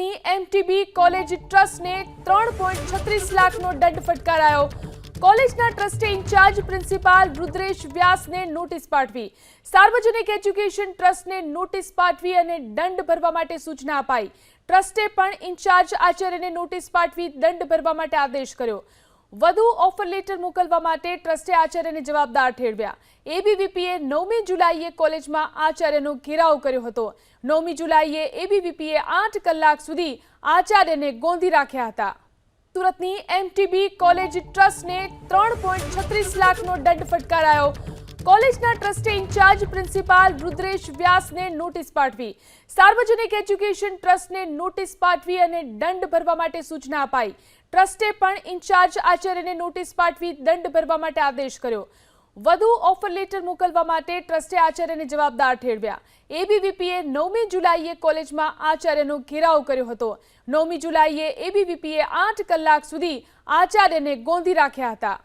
સુરતની MTB college ટ્રસ્ટને ત્રણ પોઈન્ટ છત્રીસ લાખનો દંડ ફટકારાયો. કોલેજના ટ્રસ્ટે ઇન્ચાર્જ પ્રિન્સિપાલ રુદ્રેશ વ્યાસને નોટિસ પાઠવી. સાર્વજનિક એજ્યુકેશન ટ્રસ્ટને નોટિસ પાઠવી અને દંડ ભરવા માટે સૂચના અપાઈ. ટ્રસ્ટે પણ ઇન્ચાર્જ આચાર્યને નોટિસ પાઠવી દંડ ભરવા માટે આદેશ કર્યો. વધુ ઓફર લેટર મોકલવા માટે ટ્રસ્ટે આચાર્યને જવાબદાર ઠેરવ્યા. એબીવીપીએ નવમી જુલાઈએ કોલેજમાં આચાર્યનો ઘેરાવ કર્યો હતો. નવમી જુલાઈએ એબીવીપીએ આઠ કલાક સુધી આચાર્યને ગોંધી રાખ્યા હતા. સુરતની એમટીબી કોલેજ ટ્રસ્ટને ત્રણ પોઈન્ટ છત્રીસ લાખનો દંડ ફટકારાયો. કોલેજના ટ્રસ્ટે ઇન્ચાર્જ પ્રિન્સિપાલ રુદ્રેશ વ્યાસને નોટિસ પાઠવી. સાર્વજનિક એજ્યુકેશન ટ્રસ્ટને નોટિસ પાઠવી અને દંડ ભરવા માટે સૂચના અપાઈ. ટ્રસ્ટે પણ ઇન્ચાર્જ આચાર્યને નોટિસ પાઠવી દંડ ભરવા માટે આદેશ કર્યો. વધુ ઓફર લેટર મોકલવા માટે ટ્રસ્ટે આચાર્યને જવાબદાર ઠેરવ્યા. એબીવીપીએ નવમી જુલાઈએ કોલેજમાં આચાર્યનો ઘેરાવ કર્યો હતો. નવમી જુલાઈએ એબીવીપીએ આઠ કલાક સુધી આચાર્યને ગોંધી રાખ્યા હતા.